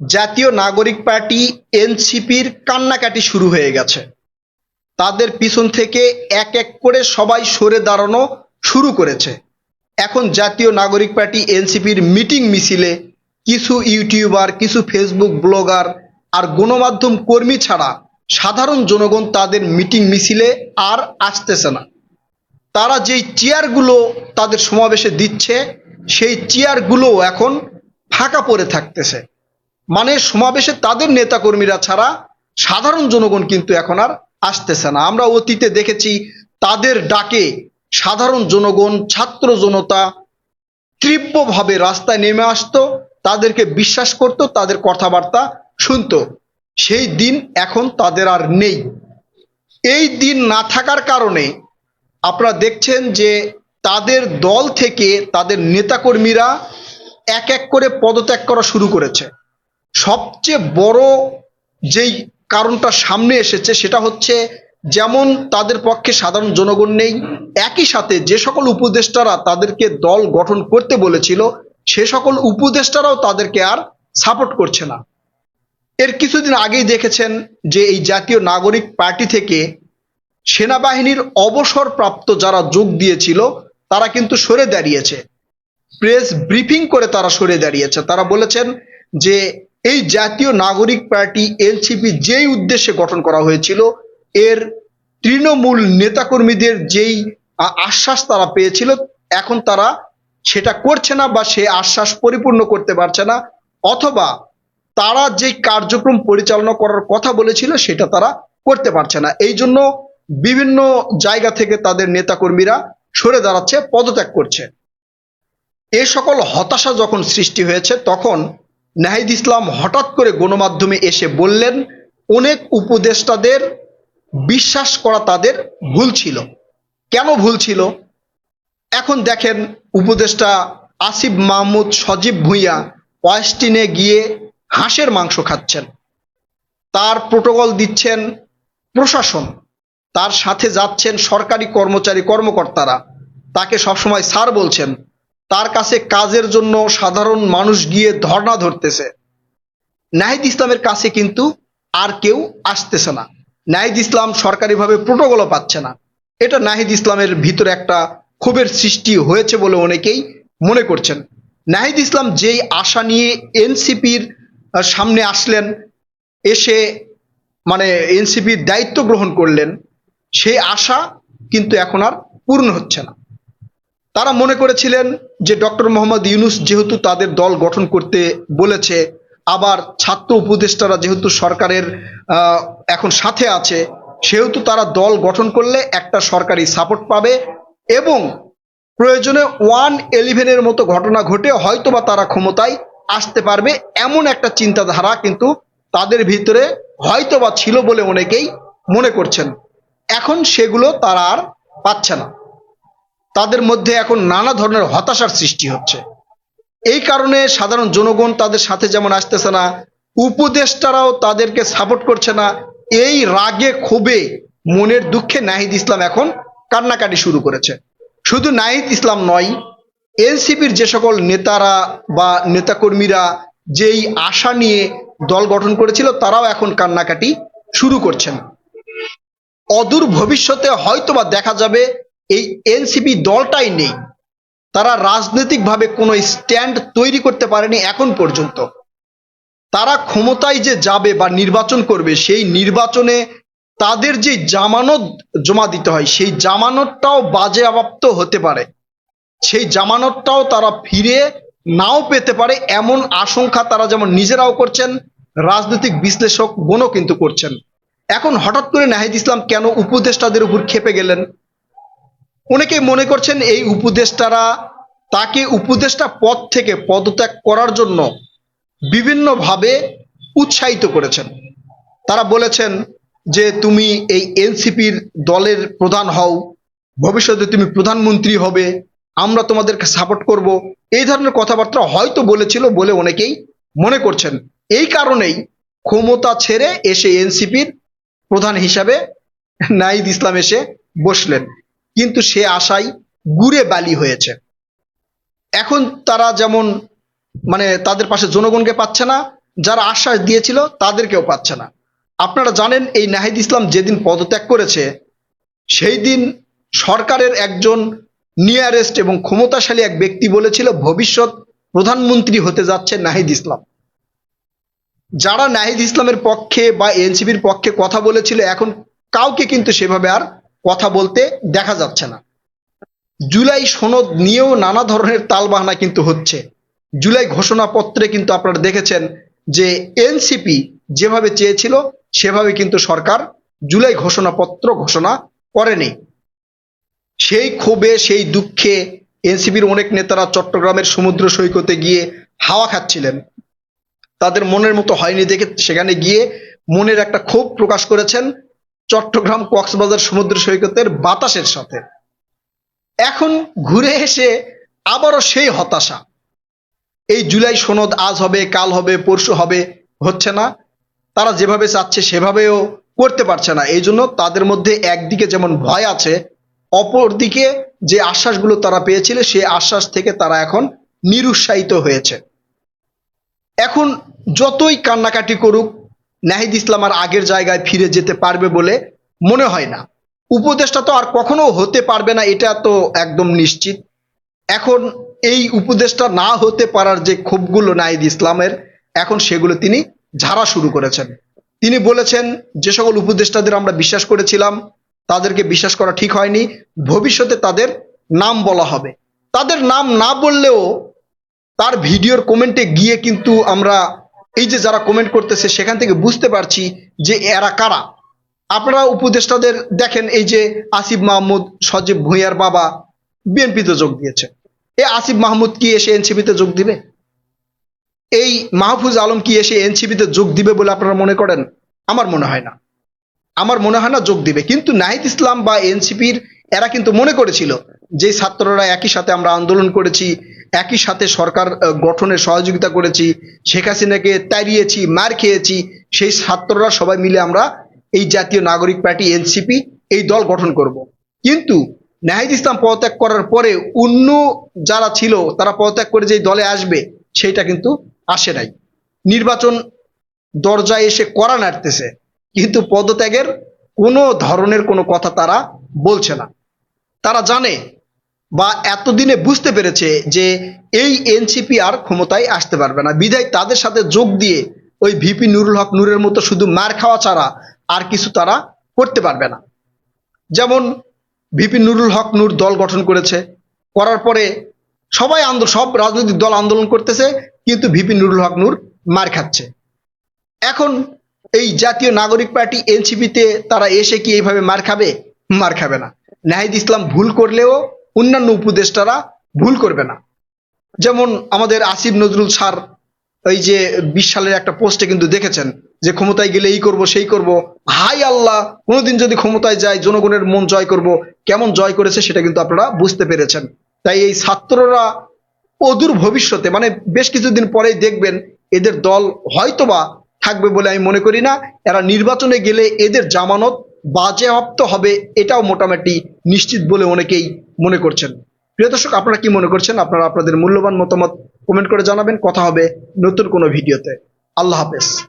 জাতীয় নাগরিক পার্টি, এনসিপির কান্নাকাটি শুরু হয়ে গেছে। তাদের পিছন থেকে এক এক করে সবাই সরে দাঁড়ানো শুরু করেছে। এখন জাতীয় নাগরিক পার্টি, এনসিপির মিটিং মিছিলে কিছু ইউটিউবার, কিছু ফেসবুক ব্লগার আর গণমাধ্যম কর্মী ছাড়া সাধারণ জনগণ তাদের মিটিং মিছিলে আর আসতেছে না। তারা যেই চেয়ারগুলো তাদের সমাবেশে দিচ্ছে, সেই চেয়ারগুলো এখন ফাঁকা পড়ে থাকতেছে। মানে সমাবেশে তাদের নেতাকর্মীরা ছাড়া সাধারণ জনগণ কিন্তু এখন আর আসতেছে না। আমরা অতীতে দেখেছি তাদের ডাকে সাধারণ জনগণ, ছাত্র জনতা তীব্রভাবে রাস্তায় নেমে আসতো, তাদেরকে বিশ্বাস করত, তাদের কথাবার্তা শুনতো। সেই দিন এখন তাদের আর নেই। এই দিন না থাকার কারণে আপনারা দেখছেন যে তাদের দল থেকে তাদের নেতাকর্মীরা এক এক করে পদত্যাগ করা শুরু করেছে। সবচেয়ে বড় যেই কারণটা সামনে এসেছে সেটা হচ্ছে যেমন তাদের পক্ষে সাধারণ জনগণ নেই, একই সাথে যে সকল উপদেষ্টারা তাদেরকে দল গঠন করতে বলেছিল, সে সকল উপদেষ্টারাও তাদেরকে আর সাপোর্ট করছে না। এর কিছুদিন আগেই দেখেছেন যে এই জাতীয় নাগরিক পার্টি থেকে সেনাবাহিনীর অবসরপ্রাপ্ত যারা যোগ দিয়েছিল, তারা কিন্তু সরে দাঁড়িয়েছে। প্রেস ব্রিফিং করে তারা সরে দাঁড়িয়েছে। তারা বলেছেন যে এই জাতীয় নাগরিক পার্টি এনসিপি যেই উদ্দেশ্যে গঠন করা হয়েছিল, এর তৃণমূল নেতাকর্মীদের যেই আশ্বাস তারা পেয়েছিল, এখন তারা সেটা করছে না বা সে আশ্বাস পরিপূর্ণ করতে পারছে না, অথবা তারা যে কার্যক্রম পরিচালনা করার কথা বলেছিল সেটা তারা করতে পারছে না। এই জন্য বিভিন্ন জায়গা থেকে তাদের নেতাকর্মীরা সরে দাঁড়াচ্ছে, পদত্যাগ করছে। এ সকল হতাশা যখন সৃষ্টি হয়েছে, তখন নাহিদ ইসলাম হঠাৎ করে গণমাধ্যমে এসে বললেন, অনেক উপদেষ্টাদের বিশ্বাস করা তাদের ভুল ছিল। কেন ভুল ছিল? এখন দেখেন উপদেষ্টা আসিফ মাহমুদ সজীব ভুঁইয়া ওয়েস্টিনে গিয়ে হাঁসের মাংস খাচ্ছেন। তার প্রোটোকল দিচ্ছেন প্রশাসন। তার সাথে যাচ্ছেন সরকারি কর্মচারী কর্মকর্তারা। তাকে সবসময় স্যার বলছেন তার কাছে কাজের জন্য সাধারণ মানুষ গিয়ে ধর্ণা ধরতেছে। নাহিদ ইসলামের কাছে কিন্তু আর কেউ আসতেছে না। নাহিদ ইসলাম সরকারিভাবে প্রোটোকলও পাচ্ছে না। এটা নাহিদ ইসলামের ভিতরে একটা ক্ষোভের সৃষ্টি হয়েছে বলে অনেকেই মনে করছেন। নাহিদ ইসলাম যেই আশা নিয়ে এনসিপির সামনে আসলেন, এসে মানে এনসিপির দায়িত্ব গ্রহণ করলেন, সেই আশা কিন্তু এখন আর পূর্ণ হচ্ছে না। তারা মনে করেছিলেন যে ডক্টর মোহাম্মদ ইউনুস যেহেতু তাদের দল গঠন করতে বলেছে, আবার ছাত্র উপদেষ্টারা যেহেতু সরকারের এখন সাথে আছে, সেহেতু তারা দল গঠন করলে একটা সরকারি সাপোর্ট পাবে এবং প্রয়োজনে ওয়ান এলিভেনের মতো ঘটনা ঘটে হয়তোবা তারা ক্ষমতায় আসতে পারবে এমন একটা চিন্তাধারা কিন্তু তাদের ভিতরে হয়তোবা ছিল বলে অনেকেই মনে করছেন। এখন সেগুলো তারা আর পাচ্ছে না। তাদের মধ্যে এখন নানা ধরনের হতাশার সৃষ্টি হচ্ছে। এই কারণে সাধারণ জনগণ তাদের সাথে যেমন আসতেছে না, উপদেষ্টারাও তাদেরকে সাপোর্ট করছে না। এই রাগে, ক্ষোভে, মনের দুঃখে নাহিদ ইসলাম এখন কান্নাকাটি শুরু করেছে। শুধু নাহিদ ইসলাম নয়, এনসিপির যে সকল নেতারা বা নেতাকর্মীরা যেই আশা নিয়ে দল গঠন করেছিল, তারাও এখন কান্নাকাটি শুরু করছেন। অদূর ভবিষ্যতে হয়তোবা দেখা যাবে এই এনসিপি দলটাই নেই। তারা রাজনৈতিকভাবে কোনো স্ট্যান্ড তৈরি করতে পারেনি এখন পর্যন্ত। তারা ক্ষমতায় যে যাবে বা নির্বাচন করবে, সেই নির্বাচনে তাদের যে জামানত জমা দিতে হয়, সেই জামানতটাও বাজেয়াপ্ত হতে পারে। সেই জামানতটাও তারা ফিরে নাও পেতে পারে, এমন আশঙ্কা তারা যেমন নিজেরাও করছেন, রাজনৈতিক বিশ্লেষক বোনও কিন্তু করছেন। এখন হঠাৎ করে নাহিদ ইসলাম কেন উপদেষ্টাদের উপর খেপে গেলেন? অনেকে মনে করছেন এই উপদেষ্টারা তাকে উপদেষ্টা পদ থেকে পদত্যাগ করার জন্য বিভিন্নভাবে উৎসাহিত করেছেন। তারা বলেছেন যে তুমি এই এনসিপির দলের প্রধান হও, ভবিষ্যতে তুমি প্রধানমন্ত্রী হবে, আমরা তোমাদেরকে সাপোর্ট করব। এই ধরনের কথাবার্তা হয়তো বলেছিল বলে অনেকেই মনে করছেন। এই কারণেই ক্ষমতা ছেড়ে এসে এনসিপির প্রধান হিসাবে নাইদ ইসলাম এসে বসলেন। কিন্তু সে আশাই গুড়ে বালি হয়েছে। এখন তারা যেমন মানে তাদের পাশে জনগণকে পাচ্ছে না, যারা আশ্বাস দিয়েছিল তাদেরকেও পাচ্ছে না। আপনারা জানেন এই নাহিদ ইসলাম যেদিন পদত্যাগ করেছে, সেই দিন সরকারের একজন নিয়ারেস্ট এবং ক্ষমতাশালী এক ব্যক্তি বলেছিল, ভবিষ্যৎ প্রধানমন্ত্রী হতে যাচ্ছে নাহিদ ইসলাম। যারা নাহিদ ইসলামের পক্ষে বা এনসিপির পক্ষে কথা বলেছিল, এখন কাউকে কিন্তু সেভাবে আর কথা বলতে দেখা যাচ্ছে না। জুলাই সনদ নিয়েও নানা ধরনের তালবাহানা কিন্তু হচ্ছে। জুলাই ঘোষণাপত্রে কিন্তু আপনারা দেখেছেন যে এনসিপি যেভাবে চেয়েছিল, সেভাবে কিন্তু সরকার জুলাই ঘোষণাপত্র ঘোষণা করেনি। সেই ক্ষোভে, সেই দুঃখে এনসিপির অনেক নেতারা চট্টগ্রামের সমুদ্র সৈকতে গিয়ে হাওয়া খাচ্ছিলেন। তাদের মনের মতো হয়নি দেখে সেখানে গিয়ে মনের একটা ক্ষোভ প্রকাশ করেছেন চট্টগ্রাম কক্সবাজার সমুদ্র সৈকতের বাতাসের সাথে। এখন ঘুরে এসে আবারও সেই হতাশা। এই জুলাই সনদ আজ হবে, কাল হবে, পরশু হবে, হচ্ছে না। তারা যেভাবে চাচ্ছে সেভাবেও করতে পারছে না। এই জন্য তাদের মধ্যে একদিকে যেমন ভয় আছে, অপরদিকে যে আশ্বাসগুলো তারা পেয়েছিল, সেই আশ্বাস থেকে তারা এখন নিরুৎসাহিত হয়েছে। এখন যতই কান্নাকাটি করুক নাহিদ ইসলাম আর আগের জায়গায় ফিরে যেতে পারবে বলে মনে হয় না। উপদেশটা তো আর কখনো হতে পারবে না, এটা তো একদম নিশ্চিত। এখন এই উপদেশটা না হতে পারার যে ক্ষোভগুলো নাহিদ ইসলামের, এখন সেগুলো তিনি ঝাড়া শুরু করেছেন। তিনি বলেছেন, যে সকল উপদেষ্টাদের আমরা বিশ্বাস করেছিলাম, তাদেরকে বিশ্বাস করা ঠিক হয়নি, ভবিষ্যতে তাদের নাম বলা হবে। তাদের নাম না বললেও তার ভিডিওর কমেন্টে গিয়ে কিন্তু আমরা এই যে যারা কমেন্ট করতেছে, সেখান থেকে বুঝতে পারছি যে এরা কারা। আপনারা উপদেষ্টাদের দেখেন, এই যে আসিফ মাহমুদ, সজীব ভূঁইয়ার বাবা, বিএনপিতে যোগ দিয়েছে। এ আসিফ মাহমুদ কি এসে এনসিপিতে যোগ দিবে? এই মাহফুজ আলম কি এসে এনসিপিতে যোগ দিবে বলে আপনারা মনে করেন? আমার মনে হয় না। আমার মনে হয় না যোগ দিবে। কিন্তু নাহিদ ইসলাম বা এনসিপির, এরা কিন্তু মনে করেছিল যে ছাত্ররা একই সাথে আমরা আন্দোলন করেছি একই সাথে সরকার গঠনে সহযোগিতা করেছি। শেখ হাসিনাকে তাড়িয়েছি, মার খেয়েছি। সেই ছাত্ররা সবাই মিলে আমরা এই জাতীয় নাগরিক পার্টি, এনসিপি, এই দল গঠন করব। কিন্তু নাহিদ ইসলাম পদত্যাগ করার পরে অন্য যারা ছিল, তারা পদত্যাগ করে যে দলে আসবে, সেটা কিন্তু আসে নাই। নির্বাচন দরজায় এসে করা নাড়তেছে, কিন্তু পদত্যাগের কোনো ধরনের কোনো কথা তারা বলছে না। তারা জানে বা এতদিনে বুঝতে পেরেছে যে এই এনসিপি আর ক্ষমতায় আসতে পারবে না। বিধায় তাদের সাথে যোগ দিয়ে ওই ভিপি নুরুল হক নূরের মতো শুধু মার খাওয়া ছাড়া আর কিছু তারা করতে পারবে না। যেমন ভিপি নুরুল হক নূর দল গঠন করেছে, করার পরে সবাই আন্দোলন সব রাজনৈতিক দল আন্দোলন করতেছে, কিন্তু ভিপি নুরুল হক নূর মার খাচ্ছে। এখন এই জাতীয় নাগরিক পার্টি এনসিপিতে তারা এসে কি এইভাবে মার খাবে? মার খাবে না। নাহিদ ইসলাম ভুল করলেও অন্যান্য উপদেষ্টারা ভুল করবে না। যেমন আমাদের আসিফ নজরুল স্যার ওই যে বিশ সালের একটা পোস্টে কিন্তু দেখেছেন যে ক্ষমতায় গেলে এই করব, সেই করব। হাই আল্লাহ, কোনোদিন যদি ক্ষমতায় যায়, জনগণের মন জয় করব। কেমন জয় করেছে সেটা কিন্তু আপনারা বুঝতে পেরেছেন। তাই এই ছাত্ররা অদূর ভবিষ্যতে মানে বেশ কিছুদিন পরেই দেখবেন এদের দল হয়তোবা থাকবে বলে আমি মনে করি না। এরা নির্বাচনে গেলে এদের জামানত বাজেয়াপ্ত হবে, এটাও মোটামুটি নিশ্চিত বলে অনেকেই মনে করছেন। প্রিয় দর্শক, আপনারা কি মনে করছেন? আপনারা আপনাদের মূল্যবান মতামত কমেন্ট করে জানাবেন। কথা হবে নতুন কোনো ভিডিওতে। আল্লাহ হাফেজ।